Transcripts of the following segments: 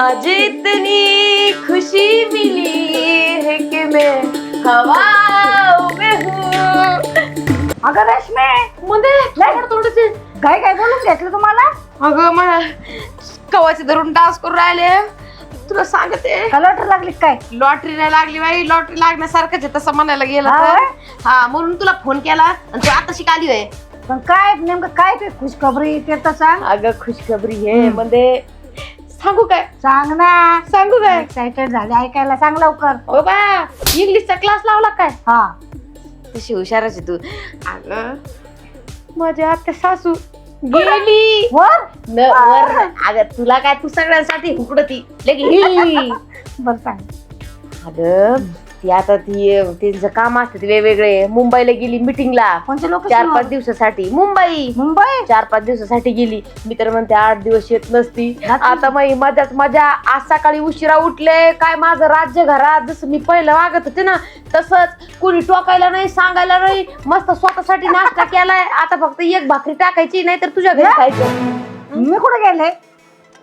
आज इतनी खुशी मिली है कि मैं हवाओं में हूँ। अगं रेशमे मध्ये थोडसे काय काय बोलून घेतलं तुम्हाला? अगं मला कवाचे धरून डान्स करून राहिले. तुला सांगते. कलटर लागली काय? लॉटरी नाही लागली बाई. लॉटरी लागण्यासारखंच आहे तसं म्हणायला गेलं हा तर? हा? म्हणून तुला फोन केला आणि तू आता शिकाली पण काय नेमकं काय ते खुशखबरी ते तर सांग. अगं खुशखबरी आहे म्हणजे सांगू काय? सांग ना. सांगू काय? एक्साइटेड झाले ऐकायला सांग लवकर. ओ बा इंग्लिशचा क्लास लावला काय? हा. तशी हुशारच आहे तू. अगं माझी आत्या सासू गेली. वर? न वर. अगं तुला काय तू सगळ्यांसाठी हुकडती? लगे बर सांग. अगं ती आता ती त्यांचं काम असते वेगवेगळे. मुंबईला गेली मिटिंगला कोणते लोक चार पाच दिवसासाठी. मुंबई. मुंबई? चार पाच दिवसासाठी गेली. मी तर म्हणते आठ दिवस येत नसती? आता मग मजाच मजा. आज सकाळी उशिरा उठले. काय माझं राज्य घरात जसं मी पहिलं वागत होते ना तसंच कुणी टोकायला नाही सांगायला नाही. मस्त स्वतःसाठी नाश्ता केलाय. आता फक्त एक भाकरी टाकायची नाही तर तुझ्या घरी? खायचं. मी कुठे गेले?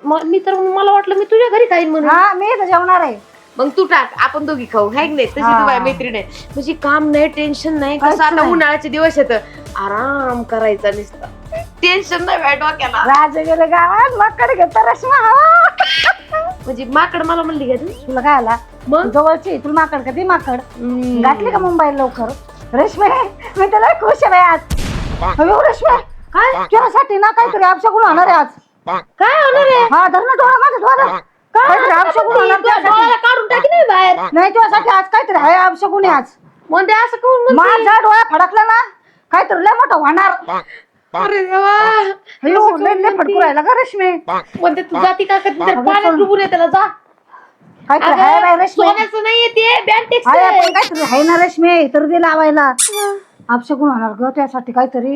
मग मी तर मला वाटलं मी तुझ्या घरी खाईन म्हणून. हा मी इथं जेवणार आहे. मग तू टाक आपण दोघी खाऊ. हाय की नाही? तशी हा. तू माझी मैत्रीण आहे. म्हणजे काम नाही टेन्शन नाही. काहीच कसं आता नाही. उन्हाळ्याचे दिवस येत आराम करायचा नुसतं. टेन्शन नाही बाय डोक्याला. राज गेले गावात मग घेता रश्मा हवा. म्हणजे माकड मला म्हणली का तू तुला काय आला? मग? जवळची आहे, तुला माकड कधी माकड. हम्म. घातली का मुंबईला लवकर? रेशमे मी त्याला खुश आहे बाई आज. अयो रेशमे. काय? तुझ्यासाठी ना काहीतरी अपशकुन होणार आहे आज. काय होणार आहे? हा धर ना डोळा माझा डोळा अपशकुन होणार तुझ्या तुझ्यासाठी. डोळ्याला काढून टाकी नाही बाहेर. नाही तुझ्यासाठी आज काहीतरी आहे अपशकुन आहे आज म्हणजे असं म्हणते? माझा डोळा फडकला ना काहीतरी लय मोठं होणार. अरे देवा. अयो लय लय फडकू राहिला का रेशमे? म्हणते तू जाती का कधी तर अगं, पाण्यात पण- डुबून ये त्याला जा. काहीतरी आहे बाई अगं, रेशमे. सोन्याचं नाहीये ते बँटेक्स आहे आपण काहीतरी आहे ना रेशमे तर दे लावायला अपशकुन होणार ग त्यासाठी काहीतरी.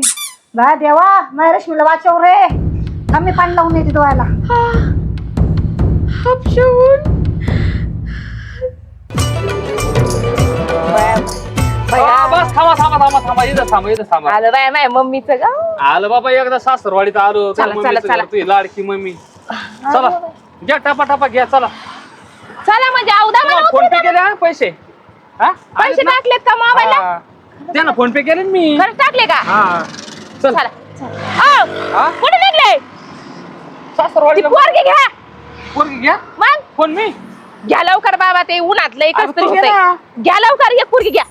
बा देवा नाही रेशमीला वाचव रे. आम्ही पाणी लावून येते डोळ्याला. थांबा इथं थांबा. आलं बाय मम्मीचं का आलं बाबा एकदा सासरवाडीत आलो. चला, तुझी लाडकी मम्मी. चला घ्या टपा टपा घ्या चला. चला म्हणजे फोन पे केले हा पैसे? हा पैसे आलेत ना? टाकलेत का मोबाईलला? हा. द्या ना फोन पे केले ना मी. खरंच टाकले का? हा. चल. चला औ, हा? कुठे निघले? ती सासरवाडीला पोरगी घ्या. पोरगी घ्या? मग? फोन मी? घ्या लवकर बाबा ते उन्हातलं एकच अगं, तरी तू घे होतंय. ना. घ्या लवकर एक पोरगी घ्या.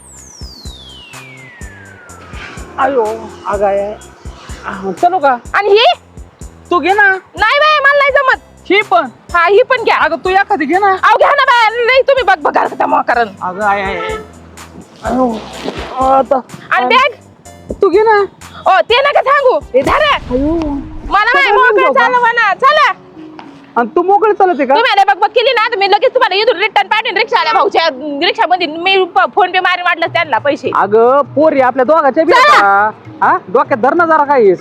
अयो अगाय चलो का? आणि ही? तू घे ना. नाही बाय मला नाही जमत. ही पण. हा ही पण घ्या. अगं तू एखादी घे ना. अहो घ्या ना बाय नाही तुम्ही बघ बघा का कारण अगं अयो आता. आणि बॅग तू घे ना. ओ ते नका सांगू. हे धरा. मला नाही मोकळं म्हणा. चला. आणि तू मोकळी चालते का? तुम्ही आले बघ बघ केली ना तर मी लगेच तुम्हाला इथून रिटर्न पाठवून रिक्षा आल्या भाऊच्या. रिक्षामध्ये मी फोन पे मारी वाटलं त्यांना पैसे. अगं पोरी आपल्या दोघाच्या बी चला. आता. हा? डोक्यात धरणं जरा काय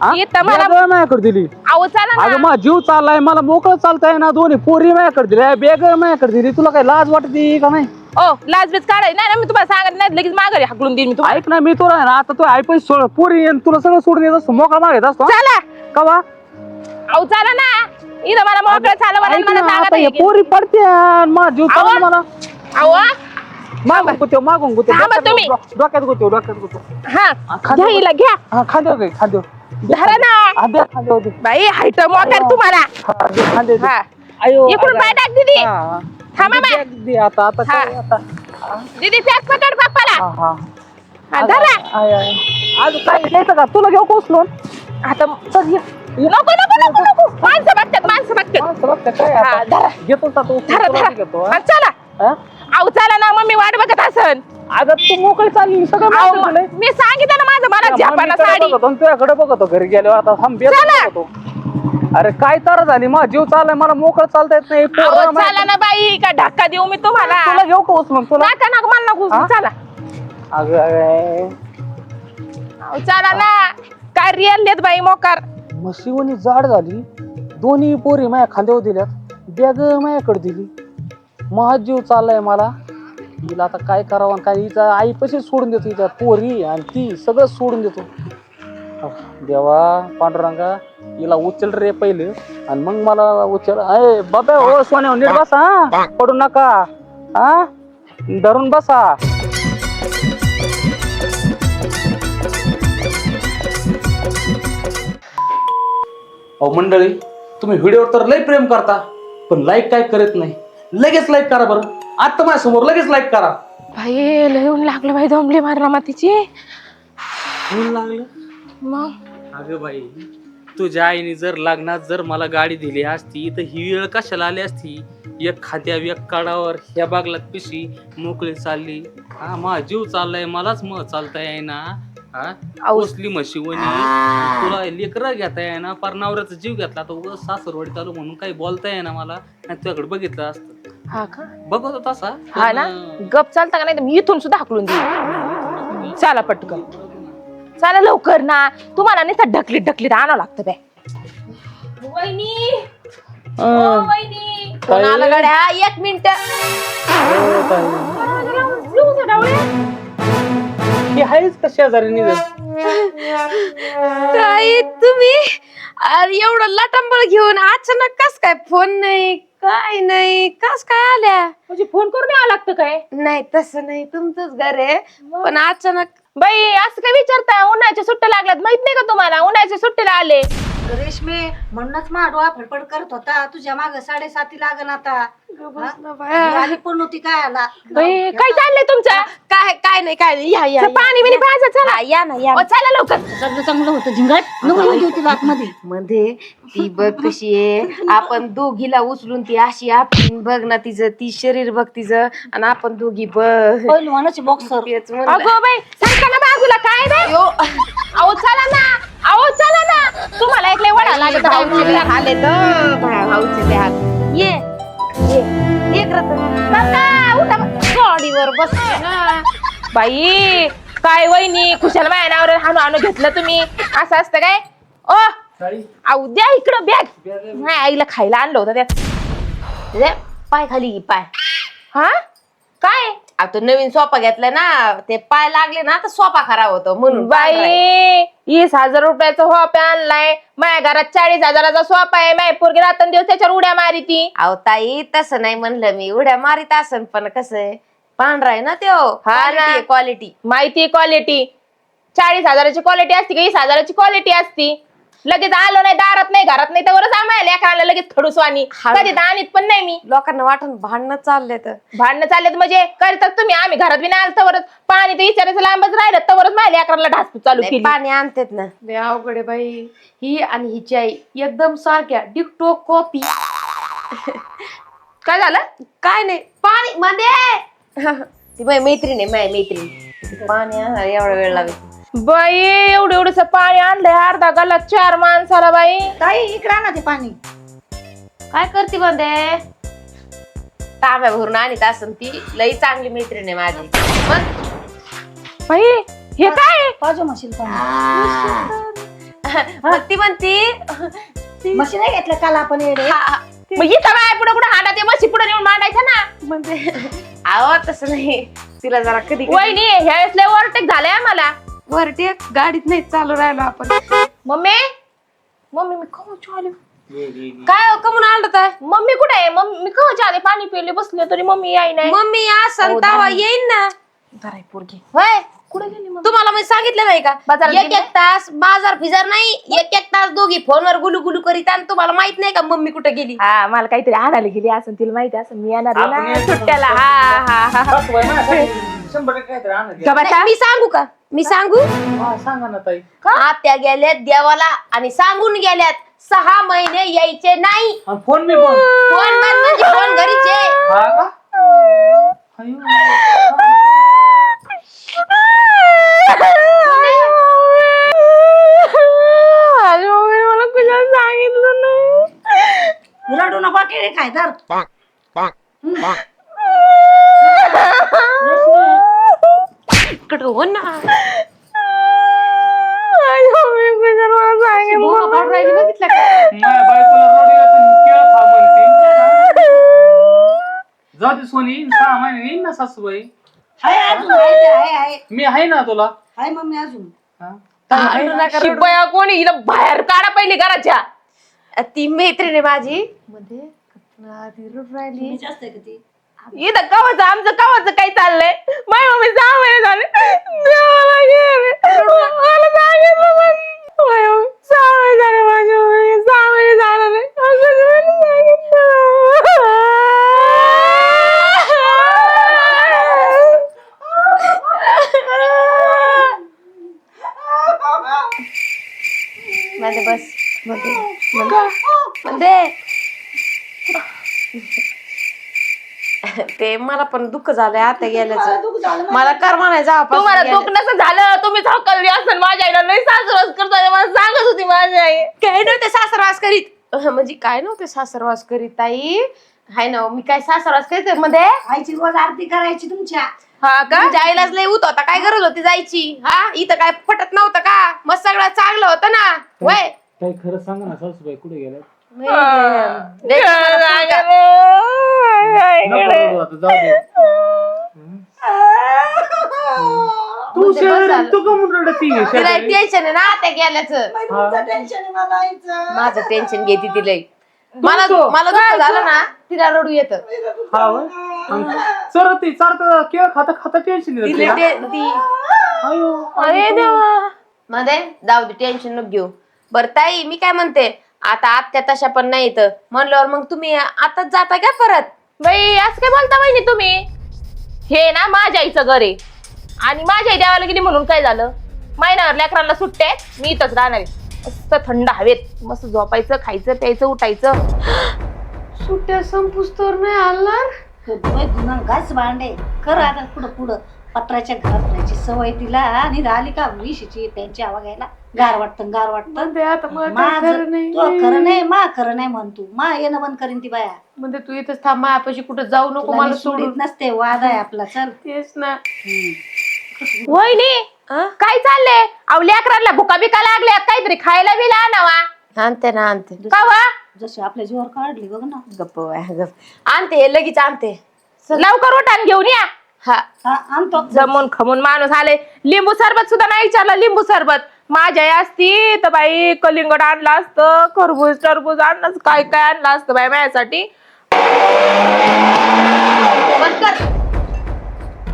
हा? इथं मला- माझ्याकडे दिली. अहो चला अगं ना माझा जीव चाललाय मला मोकळं चालताय ना दोन्ही पोरी माझ्याकडे दिल्या बॅग माझ्याकडे दिली. तुला काय लाज वाटते का नाही? ओ लाज बीज काढाय नाही ना मी तुम्हाला सांगत नाही लगेच माघारी हाकलून देईन मी तुम्हाला. ऐक ना मी तुला आहे ना आता तू आई पैसे सोड. पोरी आणि तुला सगळं सोडून येत असतो मोकळा मागत असतो हा? चला. कवा? अहो चला ना. इथं मला मोकळं चालू म्हणा ऐक मला ना, सांगत आता हे नाही. पोरी पडते माझा जीव चालला आवा. मला अहो मागून गुत्यो मागून थांबा तुम्ही. डोक्यात डोक्यात गुत्यो हा घ्या हिला घ्या हा घे धरा ना दे खांद्यावर दे. बाई हायट मोकार तुम्हाला हा, दे, खांद्यावर दे. हा अयो इकडून अगं. पाय टाक दीदी हा. थांबा दे, बाय. दे आता आता हा. काय आता दीदी पॅक पकड पप्पाला हा हा हा, धरा आय, आय. आज काय घ्यायचं का तुला घेऊ कोसलोन आता चल ये. नको नको नको नको माणसं बघतात माणसं बघतात माणसं बघते काय हा, आता? धरा. घेतो का तू धरा तुला धरा बी घेतो हा, हा? चला हा? चला ना मम्मी वाट बघत असन अगं तू मोकळी चालली सगळं अहो, माहिती तुला. मी सांगितलं ना माझं मला झापाना मम्मीकडे साडी बघतो तुझ्याकडे बघतो घरी गेल्यावर आता थांब बेत चला. बघतो. अरे काय तर झाली माझा जीव चाललाय मला मोकळं चालता येत नाही पोरं अहो माहिती- चला ना बाई का धक्का देऊ मी तुम्हाला तुला घेऊ का उचलून तुला नका नका मला नको हा? चला अगं अगं. अहो, चला ना काय रिअल देत बाई मोकार म्हशीवणी जाड झाली. दोन्ही पोरी माझ्या खांद्यावर दिल्यात. बॅग माझ्याकडे दिली. महाजीव चाललाय मला. हिला आता काय करावं आणि काय हिचा आई सोडून देतो हिचा पोरी आणि ती सगळं सोडून देतो. देवा पांडुरंगा हिला उचल रे पहिले. आणि मग मला उचल. अय बाबा ओ सोन्या नीट बसा पडू नका. हा? धरून बसा. अहो मंडळी तुम्ही व्हिडिओवर तर लय प्रेम करता पण लाईक काय करत नाही. लगेच लाईक करा बरं. आता माझ्यासमोर लगेच लाईक करा. बाई लय ऊन लागलं बाई दमली मारला मातीची. ऊन लागलं? मग? अगं बाई तुझ्या आईने जर लग्नात जर मला गाडी दिली असती तर ही वेळ कशाला आली असती? एक खाद्या एक काढावर ह्या बागलात पिशी मोकळी चालली. हा मा जीव चाललाय मलाच म चालता येईना. हा? औसली म्हशी वणी? तुला लेकरं घेता येईना पार नवऱ्याचा जीव घेतला तर उगाच सासरवाडी चालू म्हणून काही बोलता येईना मला. आणि तुझ्याकडे बघितलं असतं. हा का? बघत होता तसा. हा ना? गप चालता का नाही? तर मी इथून सुद्धा हाकलून देईन. चला पटकन. चला लवकर ना. तुम्हाला नाही ढकलीत ढकलीत आणावं लागतं अं? कोण आलं गड्या? एक मिनिट. काय? ही आहेच का शेजारी निघत? काय तुम्ही? अरे एवढं लटांबळ घेऊन अचानक कस काय फोन नाही काय नाही कस काय आल्या? म्हणजे फोन करून यावं लागतं काय? नाही तसं नाही. तुमचंच घर आहे. पण अचानक बाई असं काय विचारताय? उन्हाच्या सुट्ट्या लागल्यात. माहीत नाही का तुम्हाला? उन्हाच्या सुट्टीला आले. रेशमे म्हणूनच मा डोळा फडफड करत होता. तुझ्या माग साडेसाती लागन आता. हा? आली पण नव्हती काय आला? बाई काय चाललंय तुमचं? काय काय नाही काय नाही. या या पाणी बिणी प्यायचं चला. हा, या ना या. चला लवकर. सगळं चांगलं होतं झिंगट. नको येऊ देऊ तिला आतमध्ये. मध्ये ती बघ कशी आहे. आपण दोघीला उचलून ती अशी आपली बघ ना तिचं ती शरीर बघ तिचं. आणि आपण दोघी बघ. पहिलवानाचे बॉक्सर तेच म्हणलं. अगो बाई ना बाजूला? काय अहो चला ना. अहो चला ना. तुम्हाला ऐकलंय वडा लागत भाऊचे. ते हाल आहेत, हं, भा- भाऊचे ते हाल. ये. ये. ये रतन. गाडीवर बस ना. बाई काय वहिनी खुशाल माझ्या नावावर हाणू हाणू घेतलं तुम्ही? असं असतं काय? ओ अहो द्या इकडं बॅग नाही आईला खायला आणलं होतं त्यात रे, पाय खाली घे, पाय. हा? काय? आता नवीन सोफा घेतलाय ना ते पाय लागले ना तर सोफा खराब होतो म्हणून. बाई वीस हजार रुपयाचा होप आणलाय. माझ्या घरात चाळीस हजाराचा सोपा आहे. माझी पोरगी रात्र दिवस त्याच्यावर उड्या मारी ती अहो ताई तसं नाही म्हणलं मी. उड्या मारीत असन पण कसं आहे? पांढरा आहे ना त्यो हा ना. क्वालिटी माहिती क्वालिटी चाळीस हजाराची क्वालिटी असती का? वीस हजाराची क्वालिटी असती. लगेच आलो नाही दारात नाही घरात नाही तर आम्हाला लेकराला लगेच खडूसवानी हा. कधी दानीत पण नाही मी. लोकांना वाटून भांडणं चालले तर. भांडणं चाललेत म्हणजे करतात तुम्ही आम्ही घरात बी नाही आलं तवरच. पाणी तर विचारायचं लांबच राहिलं तवरच माझ्या लेकराला ढास चालू केली. पाणी आणतात ना. लय अवघड आहे बाई. ही आणि हिची आई एकदम सारख्या डिक्टो कॉपी काय झालं? काय नाही. पाणी मध्ये! ती माझी मैत्रीण आहे माझी मैत्रीण. पाणी आणायला एवढा वेळ लागेल. बाई एवढं एवढंच पाणी आणलंय अर्धा गल्ला चार माणसाला बाई. ताई इकडे आणा ते पाणी. काय करते बंदे तांब्या भरून आणीत असन ती. लई चांगली मैत्रीण आहे माझी. मग बाई हे काय? पाजो मशीन मग ती म्हणती मशीन नाही घेतलं काल आपण येडे. हा, हा. मग इथं बाय पुढे कुठे हाडा ते मशी पुढे नेऊन मांडायचं ना. म्हणजे आहो तसं नाही. तिला जरा कधी वहिनी ह्या वेळेस लय ओव्हरटेक झालंय आम्हाला. वरती गाडीत नाही चालू राहिलो आपण. मम्मी? मम्मी मी कवच आले? काय हो, कमून आलं तर? मम्मी कुठे आहे? मम्मी मी कवच आले? पाणी पिले बसले तरी मम्मी याय नाही. मम्मी असं तवा येईन ना. पोरगी. होय कुठे गेली मम्मी? तुम्हाला मी सांगितलं नाही का? बाजारात एक एक तास बाजार फिजार नाही एक एक तास दोघी फोनवर गुलू गुलू करीत आणि तुम्हाला माहीत नाही का मम्मी कुठे गेली? हा मला काहीतरी आणायला गेली असं तिला माहिती असं मी येणार आहे आपण ना यायचं सुट्ट्याला. हा हा हा. हा शंभर टक्के काहीतरी आणत का नाही, बसा? मी सांगू का? मी सांगू? हा, सांगा ना ताई. आत्या गेल्यात देवाला आणि सांगून गेल्यात सहा महिने यायचे नाही. आणि फोन मी फोन. फोन बंद म्हणजे फोन घरीचे. हा का? अयो. माझी मम्मीने मला कुणाला सांगितलं नाही. रडू नका केळे काय तर इकडं हो ना. माझी मम्मी कुणाला मला सांगितलं भोका पाडून राहिली बघितलं का? माझ्या बायकोला रडू येतं आणि केळं खा म्हणते. जाऊ दे सोनी सहा महिने येईन ना सासूबाई. हाय अजून हाय ते हाय हाय. मी आहे ना तुला. हाय मम्मी अजून. हा? ताई आहे ना? शिपाया कोणी? इथं बाहेर काढा पहिले घराच्या. ती मैत्रीण आहे माझी. मध्ये राहिली. जास्त आहे का ती? इथं कवाचं आमचं कवाचं काही चाललंय? माझ्या मम्मी सहा महिने झाले देवाला घे रे. मला सांगितलं पण. माझ्या मम्मी सहा महिने झाले माझ्या मम्मी सहा महिने झालं नाही असं मला सांगितलं मध्ये बसमध्ये मध्ये मध्ये ते मला पण दुःख झालंय आता गेल्याचं मला. कर म्हणायचं तुम्हाला दुःख नसं झालं तुम्ही हकलली असं माझ्या आईला नाही सासरवास करता मला सांगत होती माझी आई. काय नव्हते सासरवास करीत? अह, म्हणजे काय नव्हते सासरवास करीत ताई? हाय ना मी काय सासरवास करीत मध्ये? आईची रोज आरती करायची तुमच्या. हा का? तुमच्या आईलाच लय उत होता काय गरज होती जायची? हा इथं काय पटत नव्हतं का? मग सगळं चांगलं होतं ना? वय. काही खरं सांगा ना सासूबाई कुठे गेल्या आता. तू बस शहर झालं. तू का म्हणून रडती तिला शेजारी? टेन्शन आहे ना त्या गेल्याचं टेन्शन आहे मला आईचं माझं टेन्शन घेते तिला मला? मला दुःख झालं ना तिला रडू येतं हा होय? चरती चारत केळ खाता खाता टेन्शन तिला. ते- ती अरे देवा मध्ये जाऊ दे टेन्शन नको घेऊ बर ताई मी काय म्हणते आता आत्या तशा पण नाही तर म्हणल्यावर मग तुम्ही आताच जाता का परत? बाई असं काय बोलता वहिनी तुम्ही? हे ना माझ्या आईचं घर आहे. आणि माझ्या आई देवाला गेली म्हणून काय झालं? महिन्यावर लेकरांना सुट्टे आहेत, मी इथंच राहणार आहे. मस्त थंड हवेत मस्त झोपायचं खायचं प्यायचं उठायचं. सुट्ट्या संपुस्तोर नाही आला. घास भांडे. कर आता पुढं पुढं. पत्राच्या घरात राहायची सवय तिला आणि राहिली का विशीची त्यांची हवा घ्यायला. गार वाटतं गार वाटतं. आता मला खरं नाही. तो खरं नाही मा खरं नाही म्हण तू. मा येणं बंद करीन ती बाया. म्हणजे तू इथंच थांब मायापाशी कुठं जाऊ नको तुला मला मी सोडून. सोडीत नसते वाद आहे आपला चल. तेच ना. वहिनी? काय चाललंय? अहो लेकरांना भुका बिका लागल्या काहीतरी खायला बिला आणावा आणते ना आणते. का वा? जशी आपल्या जीवर काढली बघ ना. गप्प बाय, गप्प. आणते हे लगेच आणते. लवकर उठा घेऊन या. हा. हा आणतो. जमून खमून माणूस आले. लिंबू सरबत सुद्धा नाही विचारलं. लिंबू सरबत. माझी आई असती. तर बाई कलिंगड आणलं असतं. खरबूज टरबूज आणलं काय काय आणलं असतं बाई माझ्यासाठी? कर.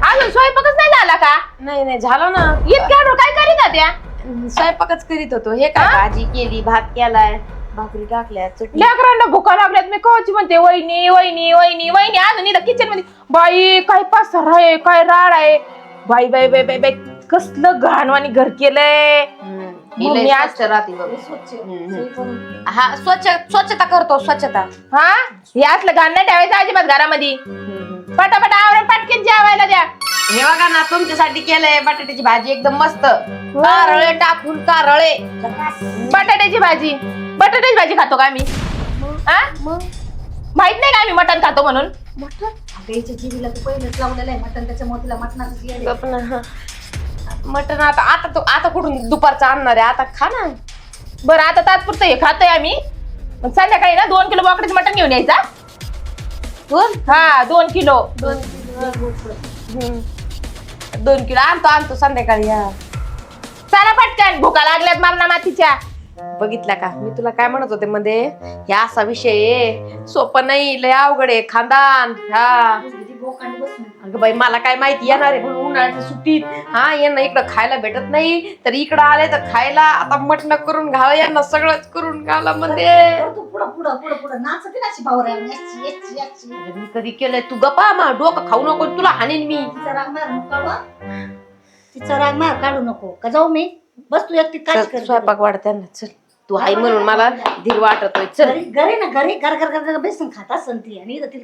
अजून स्वयंपाकच नाही झाला का? नाही नाही झालं ना. इतक्या वेळ काय करीत होत्या? स्वयंपाकच करीत होतो. हे काय भाजी केली भात केलाय. भाकरी टाकल्या चटणी. लेकरांना भुका लागल्यात मी कवाची म्हणते वहिनी वहिनी वहिनी वहिनी अजून इथं किचनमध्ये बाई काय पसार आहे काय राड आहे? बाई बाई बाई बाई बाई कसलं घाणवानी घर केलंय. हम्म. ही आज- स्वच्छ राहते बघ. स्वच्छ हम्म. सही करून. हा स्वच्छ स्वच्छता करतो स्वच्छता. हा? हे असलं घाण नाही ठेवायचं अजिबात घरामध्ये. पटापट आवरण पटकेच जेवायला द्या. हे बघा ना तुमच्यासाठी केलंय बटाट्याची भाजी एकदम मस्त. कारळे टाकून कारळे. बटाट्याची भाजी. बटाट्याची भाजी खातो का आम्ही? हा? माहीत नाही का आम्ही मटण खातो म्हणून? अगं, तू पहिलेच लावलेलं आहे मटण मटणाचं हा. मटण आता आता तो आता कुठून दुपारचं आणणार आहे? आता खा ना. बरं आता तात्पुरतं हे खातोय आम्ही. मग संध्याकाळी ना दोन किलो बोकड्याचं मटण घेऊन यायचा दोन? हा दोन किलो. हम्म. दोन किलो आणतो आणतो संध्याकाळी हा. चला पटकन भुका लागल्यात मारणा मातीच्या बघितला का? मी तुला काय म्हणत होते मध्ये? ह्या असा विषय आहे. सोपं नाही लय अवघड आहे. खानदान हा. अगं बाई मला काय माहिती? येणार आहे म्हणून उन्हाळ्याच्या सुट्टीत. हा यांना इकडं खायला भेटत नाही. तर इकडं आले तर खायला. आता मटण करून घाल. यांना सगळंच करून घाला मध्ये. पुढं पुढं पुढं पुढं नाचते ना अशी भावऱ्या याची याची याची मी कधी केलंय? तू गप्पा मा डोकं खाऊ नको तुला हाणीन मी. तिचा राग मार नको काढू. तिचा राग मार काढू नको. का जाऊ मी? बस तू एकटी काय चल, स्वयंपाक वाढ त्यांना चल. तू आई म्हणून मला धीर वाटतोय चल. घरी घरी ना घरी घर घर घर घर बेसन खात असन ती आणि इथं ती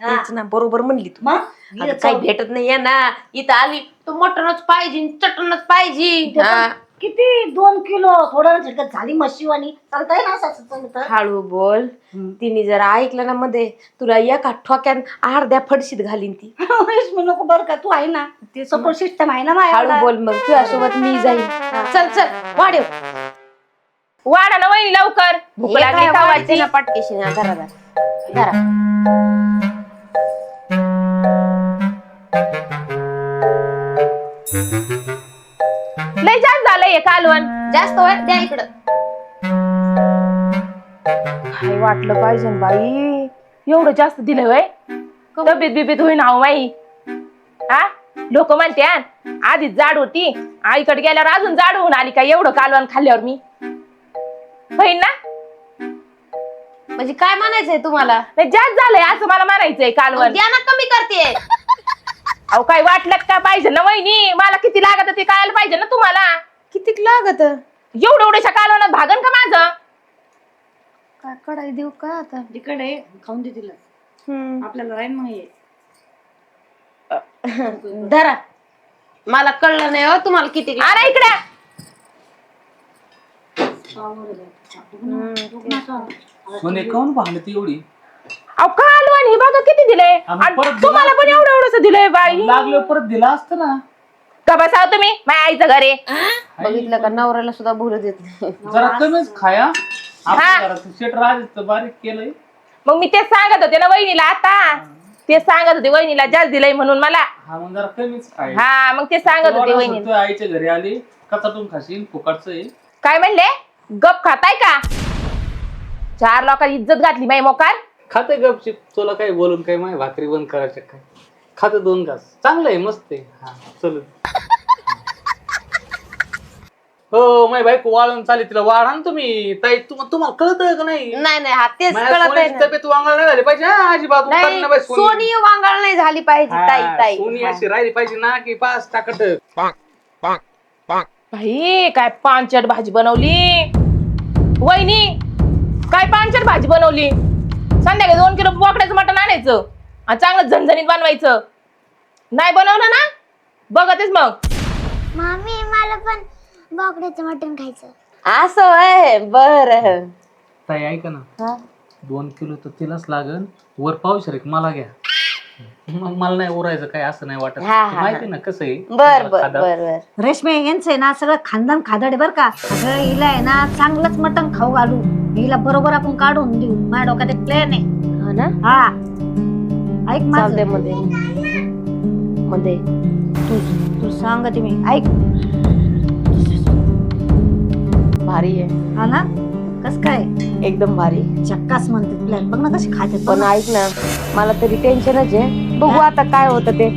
हा. तेच ना बरोबर म्हणली तू. मग? आता काही चव- भेटत नाही ना इथं आली तर मटणच पाहिजे चटणच पाहिजे. हा. किती? दोन किलो. थोडं झटकत झाली मशिवानी. चालतंय ना असं चालतं हळू बोल. तिने जर ऐकलं ना मध्ये तुला एका ठोक्यात अर्ध्या फडशीत घालीन ती. मी नको बरं का तू आहे ना. ते सपोर्ट सिस्टम आहे ना हळू माझ्या बोल मग तुझ्यासोबत मी जाईन. चल चल वाढेव. वाढा ना वहिनी लवकर. भूक हे लागली काय वाढते? ना पटकेशी ना धरा धरा. धरा. लय जास्त झालंय हे कालवण जास्त वय द्या इकडं. वाटलं पाहिजे ना बाई? एवढं जास्त दिलं वय तब्येत बिबेत होईन अहो माई. हा लोक म्हणते आधीच जाड होती. आईकडे गेल्यावर अजून जाड होऊन आली का? एवढं कालवण खाल्ल्यावर मी. बहीण ना? म्हणजे काय म्हणायचंय तुम्हाला? नाही जास्त झालंय असं मला म्हणायचंय कालवण. द्या ना कमी करते. अहो काय वाटलं का पाहिजे ना वहिनी? मला किती लागत ते कळायला पाहिजे ना तुम्हाला? किती लागत? एवढं एवढ्याच्या कालवणात भागन का माझं? काय कडाई देऊ का आता? तिकडे खाऊन दे तिला. आपल्याला राहीन मग हे. धरा. मला कळलं नाही हो तुम्हाला किती अरे इकडे. सोने काऊन भांडती एवढी? अहो कालवण हे बघा किती दिलंय. आम्ही आणि परत तुम्हाला पण एवढं एवढंच दिलंय बाई. लागलं परत दिला असतं ना. का बसाव तुम्ही? माझ्या आईचं घरे बघितलं का? नवऱ्याला सुद्धा बोलू देत नाही. जरा कमीच खाया. हा. आपण जरा शेट राज बारीक केलंय. मग मी तेच सांगत होते ना वहिनीला आता. तेच सांगत होते वहिनीला जास्त दिलंय म्हणून मला. हा मग जरा कमीच खाय. हा मग ते सांगत होते वहिनी तू आईच्या घरी आली कचाटून खाशील फुकटचं आहे. काय म्हणले? गप खाताय का? चार लोकांनी इज्जत घातली माई मोकार. खाते गपचिप तुला काही बोलून काही माय भाकरी बंद करायचे काय? खाते दोन घास. चांगलं आहे मस्त आहे. हा चल. हो माय बायको वाळून चालेल तिला वाढा ना तुम्ही. ताई तुम- तुम्हाला कळत का नाही? नाही नाही हा तेच माझ्या कळत सोन्याची तब्येत वांगळ नाही झाली पाहिजे हा, अजिबात. उतरली नाही नाही पाहिजे सोनी. वांगाळ नाही झाली पाहिजे ताई हा, ताई सोनी अशी राहिली पाहिजे ना की पाच टाकट भाई काय पांचट भाजी बनवली? वहिनी काय पांचट भाजी बनवली? संध्याकाळी दोन किलो बोकड्याचं मटण आणायचं आणि चांगलं झणझणीत बनवायचं. नाही बनवलं ना? बघतेच मग. मामी मला पण बोकड्याचं मटण खायचं. असं आहे बर. ताई ऐका ना. दोन किलो तर तिलाच लागल. वर पाऊस रे मला घ्या. मग मला नाही उरायचं काय असं नाही वाटत. हा, हा, माहिती ना कसं आहे? बर बर खादा- बर बर. रेशमे यांचं आहे ना सगळं खानदान खादाडे बर का. अगं हिला आहे ना चांगलंच मटण खाऊ घालू. हिला बरोबर आपण काढून देऊ. माझ्या डोक्यात एक प्लॅन आहे. हा ना? हा. ऐक चालते मध्ये. मध्ये. तू तू सांगते मी. ऐक. भारी आहे. हा ना? कस काय? एकदम भारी. चक्कास म्हणते प्लॅन बघ ना कशी खाते. पण ऐक ना मला तरी टेन्शनच आहे. बघू आता काय होतं ते.